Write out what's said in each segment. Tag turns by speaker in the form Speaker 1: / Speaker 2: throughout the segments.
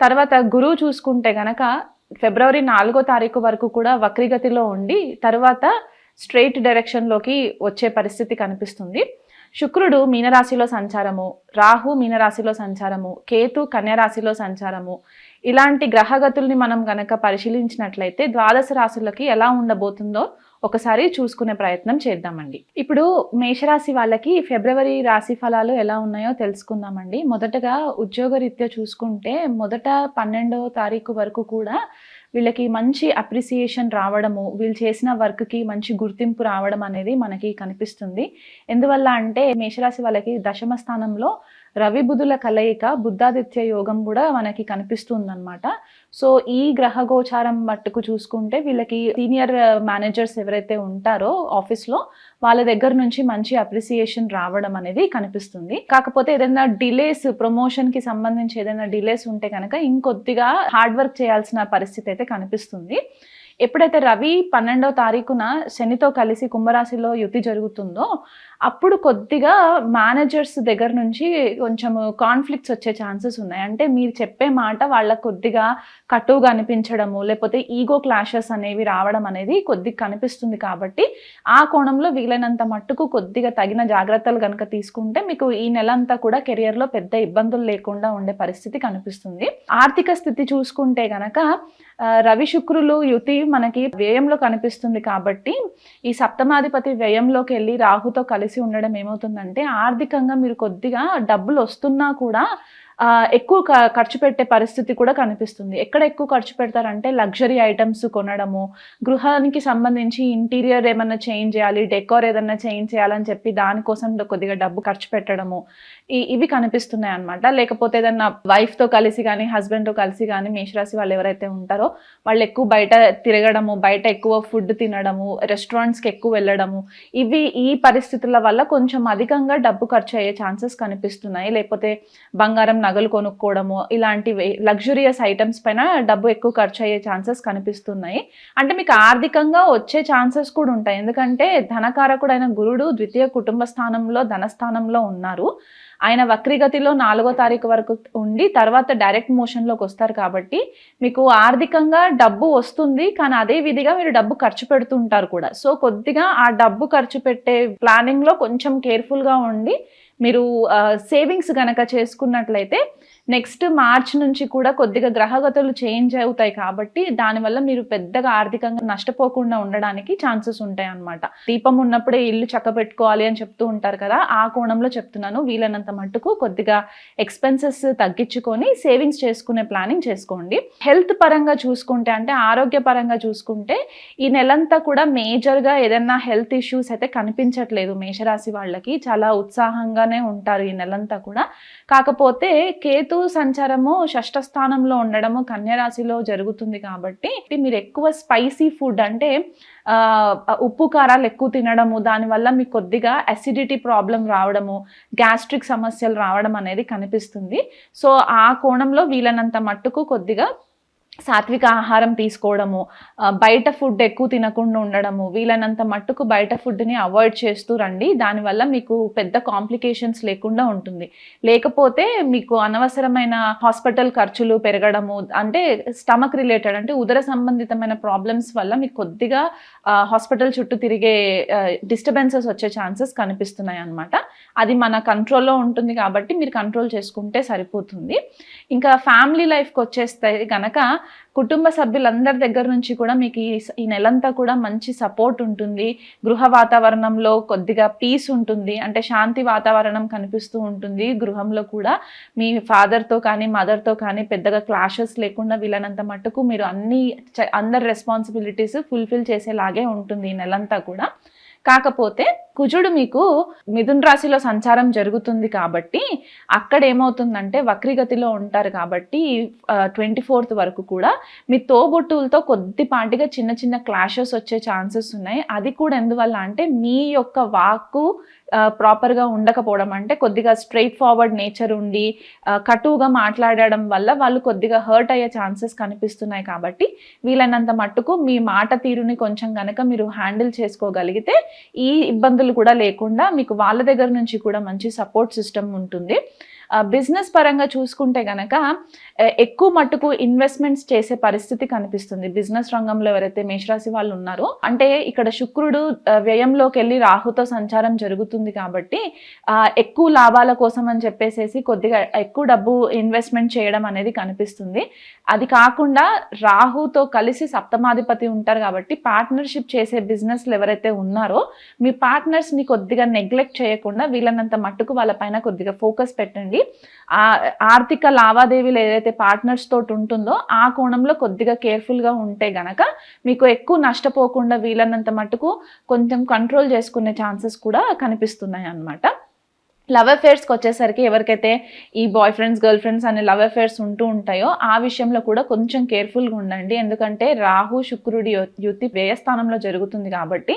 Speaker 1: తర్వాత గురువు చూసుకుంటే గనక ఫిబ్రవరి నాలుగో తారీఖు వరకు కూడా వక్రిగతిలో ఉండి తర్వాత స్ట్రైట్ డైరెక్షన్లోకి వచ్చే పరిస్థితి కనిపిస్తుంది. శుక్రుడు మీనరాశిలో సంచారము రాహు మీనరాశిలో సంచారము కేతు కన్యరాశిలో సంచారము. ఇలాంటి గ్రహగతుల్ని మనం గనక పరిశీలించినట్లయితే ద్వాదశ రాశులకి ఎలా ఉండబోతుందో ఒకసారి చూసుకునే ప్రయత్నం చేద్దామండి. ఇప్పుడు మేషరాశి వాళ్ళకి ఫిబ్రవరి రాశి ఫలాలు ఎలా ఉన్నాయో తెలుసుకుందామండి. మొదటగా ఉద్యోగరీత్యా చూసుకుంటే మొదట పన్నెండవ తారీఖు వరకు కూడా వీళ్ళకి మంచి అప్రిసియేషన్ రావడము వీళ్ళు చేసిన వర్క్కి మంచి గుర్తింపు రావడం అనేది మనకి కనిపిస్తుంది. ఎందువల్ల అంటే మేషరాశి వాళ్ళకి దశమ స్థానంలో రవి బుధుల కలయిక బుద్ధాదిత్య యోగం కూడా మనకి కనిపిస్తుందన్నమాట. సో ఈ గ్రహ గోచారం మట్టుకు చూసుకుంటే వీళ్ళకి సీనియర్ మేనేజర్స్ ఎవరైతే ఉంటారో ఆఫీస్లో వాళ్ళ దగ్గర నుంచి మంచి అప్రిసియేషన్ రావడం అనేది కనిపిస్తుంది. కాకపోతే ఏదైనా డిలేస్ ప్రమోషన్కి సంబంధించి ఏదైనా డిలేస్ ఉంటే కనుక ఇంకొద్దిగా హార్డ్ వర్క్ చేయాల్సిన పరిస్థితి అయితే కనిపిస్తుంది. ఎప్పుడైతే రవి పన్నెండవ తారీఖున శనితో కలిసి కుంభరాశిలో యుతి జరుగుతుందో అప్పుడు కొద్దిగా మేనేజర్స్ దగ్గర నుంచి కొంచెం కాన్ఫ్లిక్ట్స్ వచ్చే ఛాన్సెస్ ఉన్నాయి. అంటే మీరు చెప్పే మాట వాళ్ళకు కొద్దిగా కటువుగా అనిపించడము లేకపోతే ఈగో క్లాషెస్ అనేవి రావడం అనేది కొద్దిగా కనిపిస్తుంది కాబట్టి ఆ కోణంలో వీలైనంత మట్టుకు కొద్దిగా తగిన జాగ్రత్తలు కనుక తీసుకుంటే మీకు ఈ నెల అంతా కూడా కెరియర్లో పెద్ద ఇబ్బందులు లేకుండా ఉండే పరిస్థితి కనిపిస్తుంది. ఆర్థిక స్థితి చూసుకుంటే గనక రవి శుక్రులు యుతి మనకి వ్యయంలో కనిపిస్తుంది కాబట్టి ఈ సప్తమాధిపతి వ్యయంలోకి వెళ్ళి రాహుతో కలిసి ఉండడం ఏమవుతుందంటే ఆర్థికంగా మీరు కొద్దిగా డబ్బులు వస్తున్నా కూడా ఎక్కువ ఖర్చు పెట్టే పరిస్థితి కూడా కనిపిస్తుంది. ఎక్కడ ఎక్కువ ఖర్చు పెడతారంటే లగ్జరీ ఐటమ్స్ కొనడము గృహానికి సంబంధించి ఇంటీరియర్ ఏమన్నా చేంజ్ చేయాలి డెకోర్ ఏదన్నా చేంజ్ చేయాలని చెప్పి దానికోసం కొద్దిగా డబ్బు ఖర్చు పెట్టడము ఇవి కనిపిస్తున్నాయి అనమాట లేకపోతే ఏదన్నా వైఫ్తో తో కలిసి కానీ తో కలిసి కానీ మేషరాశి వాళ్ళు ఎవరైతే ఉంటారో వాళ్ళు ఎక్కువ బయట తిరగడము బయట ఎక్కువ ఫుడ్ తినడము రెస్టారెంట్స్కి ఎక్కువ వెళ్ళడము ఇవి ఈ పరిస్థితుల వల్ల కొంచెం అధికంగా డబ్బు ఖర్చు అయ్యే ఛాన్సెస్ కనిపిస్తున్నాయి. లేకపోతే బంగారం నగలు కొనుక్కోవడము ఇలాంటివి లగ్జూరియస్ ఐటమ్స్ పైన డబ్బు ఎక్కువ ఖర్చు అయ్యే ఛాన్సెస్ కనిపిస్తున్నాయి. అంటే మీకు ఆర్థికంగా వచ్చే ఛాన్సెస్ కూడా ఉంటాయి. ఎందుకంటే ధనకారకుడైన గురుడు ద్వితీయ కుటుంబ స్థానంలో ధనస్థానంలో ఉన్నారు. ఆయన వక్రిగతిలో నాలుగో తారీఖు వరకు ఉండి తర్వాత డైరెక్ట్ మోషన్లోకి వస్తారు కాబట్టి మీకు ఆర్థికంగా డబ్బు వస్తుంది. కానీ అదే విధిగా మీరు డబ్బు ఖర్చు పెడుతుంటారు కూడా. సో కొద్దిగా ఆ డబ్బు ఖర్చు పెట్టే ప్లానింగ్లో కొంచెం కేర్ఫుల్గా ఉండి మీరు సేవింగ్స్ గనక చేసుకున్నట్లయితే నెక్స్ట్ మార్చ్ నుంచి కూడా కొద్దిగా గ్రహగతులు చేంజ్ అవుతాయి కాబట్టి దానివల్ల మీరు పెద్దగా ఆర్థికంగా నష్టపోకుండా ఉండడానికి ఛాన్సెస్ ఉంటాయి అన్నమాట. దీపం ఉన్నప్పుడే ఇల్లు చక్క పెట్టుకోవాలి అని చెప్తూ ఉంటారు కదా ఆ కోణంలో చెప్తున్నాను. వీలైనంత మట్టుకు కొద్దిగా ఎక్స్పెన్సెస్ తగ్గించుకొని సేవింగ్స్ చేసుకునే ప్లానింగ్ చేసుకోండి. హెల్త్ పరంగా చూసుకుంటే అంటే ఆరోగ్య పరంగా చూసుకుంటే ఈ నెలంతా కూడా మేజర్గా ఏదైనా హెల్త్ ఇష్యూస్ అయితే కనిపించట్లేదు మేషరాశి వాళ్ళకి. చాలా ఉత్సాహంగా ఉత్సాహంగానే ఉంటారు ఈ నెలంతా కూడా. కాకపోతే కేతు సంచారము షష్ఠ స్థానంలో ఉండడము కన్యరాశిలో జరుగుతుంది కాబట్టి మీరు ఎక్కువ స్పైసీ ఫుడ్ అంటే ఉప్పు కారాలు ఎక్కువ తినడము దానివల్ల మీకు కొద్దిగా అసిడిటీ ప్రాబ్లం రావడము గ్యాస్ట్రిక్ సమస్యలు రావడం అనేది కనిపిస్తుంది. సో ఆ కోణంలో వీలైనంత మట్టుకు కొద్దిగా సాత్విక ఆహారం తీసుకోవడము బయట ఫుడ్ ఎక్కువ తినకుండా ఉండడము వీలైనంత మట్టుకు బయట ఫుడ్ని అవాయిడ్ చేస్తూ రండి. దానివల్ల మీకు పెద్ద కాంప్లికేషన్స్ లేకుండా ఉంటుంది. లేకపోతే మీకు అనవసరమైన హాస్పిటల్ ఖర్చులు పెరగడము అంటే స్టమక్ రిలేటెడ్ అంటే ఉదర సంబంధితమైన ప్రాబ్లమ్స్ వల్ల మీకు కొద్దిగా హాస్పిటల్ చుట్టూ తిరిగే డిస్టర్బెన్సెస్ వచ్చే ఛాన్సెస్ కనిపిస్తున్నాయి అనమాట అది మన కంట్రోల్లో ఉంటుంది కాబట్టి మీరు కంట్రోల్ చేసుకుంటే సరిపోతుంది. ఇంకా ఫ్యామిలీ లైఫ్కి వచ్చేస్తే కనుక కుటుంబ సభ్యులందరి దగ్గర నుంచి కూడా మీకు ఈ ఈ నెలంతా కూడా మంచి సపోర్ట్ ఉంటుంది. గృహ వాతావరణంలో కొద్దిగా పీస్ ఉంటుంది. అంటే శాంతి వాతావరణం కనిపిస్తూ ఉంటుంది. గృహంలో కూడా మీ ఫాదర్తో కానీ మదర్తో కానీ పెద్దగా క్లాషెస్ లేకుండా వీళ్ళనంత మట్టుకు మీరు అన్ని చ- అందరి రెస్పాన్సిబిలిటీస్ ఫుల్ఫిల్ చేసేలాగే ఉంటుంది ఈ నెలంతా కూడా. కాకపోతే కుజుడు మీకు మిథున్ రాశిలో సంచారం జరుగుతుంది కాబట్టి అక్కడ ఏమవుతుందంటే వక్రిగతిలో ఉంటారు కాబట్టి ట్వంటీ ఫోర్త్ వరకు కూడా మీ తోబుట్టులతో కొద్దిపాటిగా చిన్న చిన్న క్లాషెస్ వచ్చే ఛాన్సెస్ ఉన్నాయి. అది కూడా ఎందువల్ల అంటే మీ యొక్క వాక్కు ప్రాపర్గా ఉండకపోవడం అంటే కొద్దిగా స్ట్రైట్ ఫార్వర్డ్ నేచర్ ఉండి కటువుగా మాట్లాడడం వల్ల వాళ్ళు కొద్దిగా హర్ట్ అయ్యే ఛాన్సెస్ కనిపిస్తున్నాయి కాబట్టి వీలైనంత మట్టుకు మీ మాట తీరుని కొంచెం కనుక మీరు హ్యాండిల్ చేసుకోగలిగితే ఈ ఇబ్బందులు కూడా లేకుండా మీకు వాళ్ళ దగ్గర నుంచి కూడా మంచి సపోర్ట్ సిస్టమ్ ఉంటుంది. బిజినెస్ పరంగా చూసుకుంటే గనక ఎక్కువ మట్టుకు ఇన్వెస్ట్మెంట్స్ చేసే పరిస్థితి కనిపిస్తుంది. బిజినెస్ రంగంలో ఎవరైతే మేషరాశి వాళ్ళు ఉన్నారో అంటే ఇక్కడ శుక్రుడు వ్యయంలోకి వెళ్ళి రాహుతో సంచారం జరుగుతుంది కాబట్టి ఎక్కువ లాభాల కోసం అని చెప్పేసేసి కొద్దిగా ఎక్కువ డబ్బు ఇన్వెస్ట్మెంట్ చేయడం అనేది కనిపిస్తుంది. అది కాకుండా రాహుతో కలిసి సప్తమాధిపతి ఉంటారు కాబట్టి పార్ట్నర్షిప్ చేసే బిజినెస్లు ఎవరైతే ఉన్నారో మీ పార్ట్నర్స్ని కొద్దిగా నెగ్లెక్ట్ చేయకుండా వీళ్ళనంత మట్టుకు వాళ్ళపైన కొద్దిగా ఫోకస్ పెట్టండి. ఆ ఆర్థిక లావాదేవీలు ఏదైతే పార్ట్నర్స్ తోటి ఉంటుందో ఆ కోణంలో కొద్దిగా కేర్ఫుల్గా ఉంటే గనక మీకు ఎక్కువ నష్టపోకుండా వీలన్నంత మటుకు కొంచెం కంట్రోల్ చేసుకునే ఛాన్సెస్ కూడా కనిపిస్తున్నాయి అన్నమాట. లవ్ అఫేర్స్కి వచ్చేసరికి ఎవరికైతే ఈ బాయ్ ఫ్రెండ్స్ గర్ల్ ఫ్రెండ్స్ అనే లవ్ అఫేర్స్ ఉంటూ ఉంటాయో ఆ విషయంలో కూడా కొంచెం కేర్ఫుల్గా ఉండండి. ఎందుకంటే రాహు శుక్రుడి యు- యుతి వ్యయస్థానంలో జరుగుతుంది కాబట్టి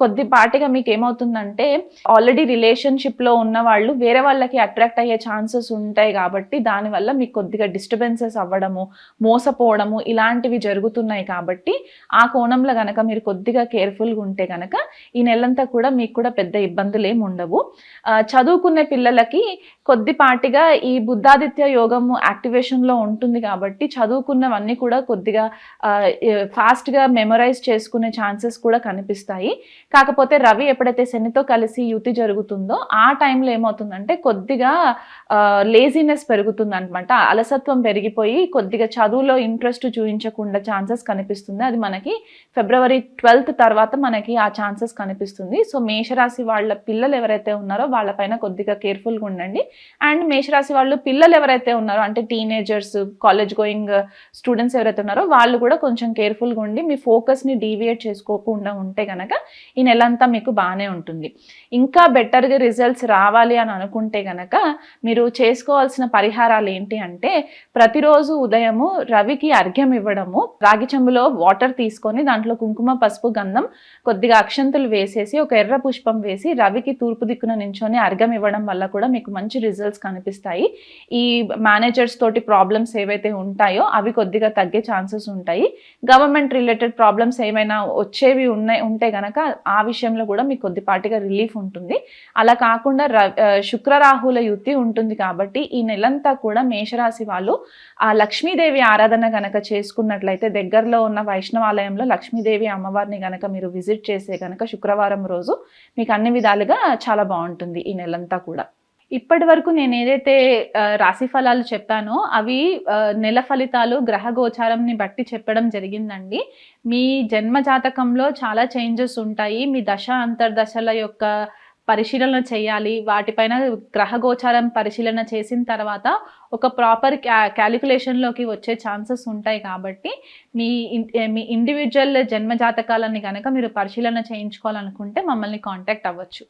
Speaker 1: కొద్దిపాటిగా మీకు ఏమవుతుందంటే ఆల్రెడీ రిలేషన్షిప్లో ఉన్న వాళ్ళు వేరే వాళ్ళకి అట్రాక్ట్ అయ్యే ఛాన్సెస్ ఉంటాయి కాబట్టి దానివల్ల మీకు కొద్దిగా డిస్టర్బెన్సెస్ అవ్వడము మోసపోవడము ఇలాంటివి జరుగుతున్నాయి కాబట్టి ఆ కోణంలో కనుక మీరు కొద్దిగా కేర్ఫుల్గా ఉంటే కనుక ఈ నెలంతా కూడా మీకు కూడా పెద్ద ఇబ్బందులు ఏమి ఉండవు చదువుకునే పిల్లలకి కొద్దిపాటిగా ఈ బుద్ధాదిత్య యోగము యాక్టివేషన్లో ఉంటుంది కాబట్టి చదువుకున్నవన్నీ కూడా కొద్దిగా ఫాస్ట్గా మెమరైజ్ చేసుకునే ఛాన్సెస్ కూడా కనిపిస్తాయి. కాకపోతే రవి ఎప్పుడైతే శనితో కలిసి యుతి జరుగుతుందో ఆ టైంలో ఏమవుతుందంటే కొద్దిగా లేజినెస్ పెరుగుతుంది అనమాట అలసత్వం పెరిగిపోయి కొద్దిగా చదువులో ఇంట్రెస్ట్ చూపించకుండా ఛాన్సెస్ కనిపిస్తుంది. అది మనకి ఫిబ్రవరి ట్వెల్త్ తర్వాత మనకి ఆ ఛాన్సెస్ కనిపిస్తుంది. సో మేషరాశి వాళ్ళ పిల్లలు ఎవరైతే ఉన్నారో వాళ్ళపైన కొద్దిగా కేర్ఫుల్గా ఉండండి. అండ్ మేషరాశి వాళ్ళు పిల్లలు ఎవరైతే ఉన్నారో అంటే టీనేజర్స్ కాలేజ్ గోయింగ్ స్టూడెంట్స్ ఎవరైతే ఉన్నారో వాళ్ళు కూడా కొంచెం కేర్ఫుల్గా ఉండి మీ ఫోకస్ని డీవియేట్ చేసుకోకుండా ఉంటే కనుక ఈ నెలంతా మీకు బాగానే ఉంటుంది. ఇంకా బెటర్గా రిజల్ట్స్ రావాలి అని అనుకుంటే గనక మీరు చేసుకోవాల్సిన పరిహారాలు ఏంటి అంటే ప్రతిరోజు ఉదయము రవికి అర్ఘ్యం ఇవ్వడము రాగి చెంబులో వాటర్ తీసుకొని దాంట్లో కుంకుమ పసుపు గంధం కొద్దిగా అక్షంతులు వేసేసి ఒక ఎర్ర పుష్పం వేసి రవికి తూర్పు దిక్కున నించొని అర్ఘం ఇవ్వడం వల్ల కూడా మీకు మంచి రిజల్ట్స్ కనిపిస్తాయి. ఈ మేనేజర్స్ తోటి ప్రాబ్లమ్స్ ఏవైతే ఉంటాయో అవి కొద్దిగా తగ్గే ఛాన్సెస్ ఉంటాయి. గవర్నమెంట్ రిలేటెడ్ ప్రాబ్లమ్స్ ఏమైనా వచ్చేవి ఉన్నాయి ఉంటే గనక ఆ విషయంలో కూడా మీకు కొద్దిపాటిగా రిలీఫ్ ఉంటుంది. అలా కాకుండా ర శుక్ర రాహుల యుతి ఉంటుంది కాబట్టి ఈ నెలంతా కూడా మేషరాశి వాళ్ళు ఆ లక్ష్మీదేవి ఆరాధన గనక చేసుకున్నట్లయితే దగ్గరలో ఉన్న వైష్ణవాలయంలో లక్ష్మీదేవి అమ్మవారిని గనక మీరు విజిట్ చేసే గనక శుక్రవారం రోజు మీకు అన్ని విధాలుగా చాలా బాగుంటుంది ఈ నెలంతా కూడా. ఇప్పటి వరకు నేను ఏదైతే రాశి ఫలాలు చెప్పానో అవి నెల ఫలితాలు గ్రహ గోచారంని బట్టి చెప్పడం జరిగిందండి. మీ జన్మ జాతకంలో చాలా చేంజెస్ ఉంటాయి. మీ దశ అంతర్దశల యొక్క పరిశీలన చేయాలి. వాటిపైన గ్రహ గోచారం పరిశీలన చేసిన తర్వాత ఒక ప్రాపర్ క్యా క్యాలిక్యులేషన్లోకి వచ్చే ఛాన్సెస్ ఉంటాయి కాబట్టి మీ మీ ఇండివిజువల్ జన్మ జాతకాలని కనుక మీరు పరిశీలన చేయించుకోవాలనుకుంటే మమ్మల్ని కాంటాక్ట్ అవ్వచ్చు.